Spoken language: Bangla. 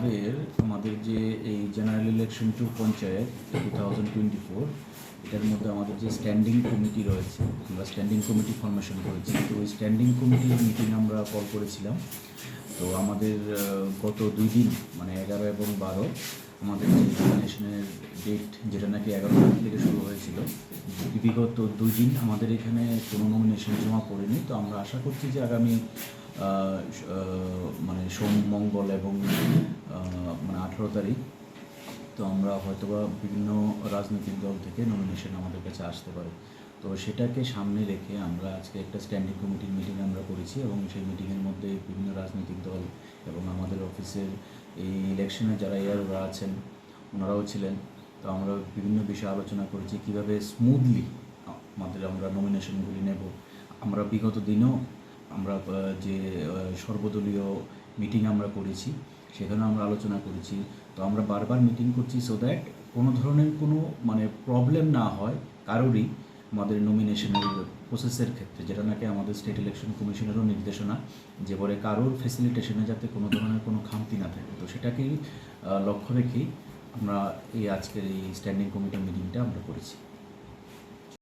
আমাদের আমাদের যে এই general election to panchayat two thousand twenty four এটার মধ্যে আমাদের যে স্ট্যান্ডিং কমিটি রয়েছে, আমরা স্ট্যান্ডিং কমিটি ফরমেশন করেছি। তো ওই স্ট্যান্ডিং কমিটির মিটিং আমরা কল করেছিলাম। তো আমাদের গত দুই দিন মানে এগারো এবং বারো, আমাদের যে নমিনেশনের ডেট যেটা নাকি এগারো তারিখ থেকে শুরু হয়েছিল, বিগত দুই দিন আমাদের এখানে কোনো নমিনেশন জমা পড়েনি। তো আমরা আশা করছি যে আগামী মানে সোম, মঙ্গল এবং মানে আঠেরো তারিখ। তো আমরা হয়তোবা বিভিন্ন রাজনৈতিক দল থেকে নমিনেশন আমাদের কাছে আসতে পারে। তো সেটাকে সামনে রেখে আমরা আজকে একটা স্ট্যান্ডিং কমিটির মিটিং আমরা করেছি এবং সেই মিটিংয়ের মধ্যে বিভিন্ন রাজনৈতিক দল এবং আমাদের অফিসের এই ইলেকশনে যারা এয়াররা আছেন, ওনারাও ছিলেন। তো আমরা বিভিন্ন বিষয়ে আলোচনা করেছি, কীভাবে স্মুথলি আমাদের আমরা নমিনেশনগুলি নেব। আমরা বিগত দিনেও আমরা যে সর্বদলীয় মিটিং আমরা করেছি, সেখানেও আমরা আলোচনা করেছি। তো আমরা বারবার মিটিং করছি সো দ্যাট কোনো ধরনের কোনো মানে প্রবলেম না হয় কারোরই আমাদের নমিনেশনের প্রসেসের ক্ষেত্রে। যেটা নাকি আমাদের স্টেট ইলেকশন কমিশনেরও নির্দেশনা যে বলে কারোর ফেসিলিটেশনে যাতে কোনো ধরনের কোনো খামতি না থাকে। তো সেটাকেই লক্ষ্য রেখেই আমরা এই আজকের এই স্ট্যান্ডিং কমিটির মিটিংটা আমরা করেছি।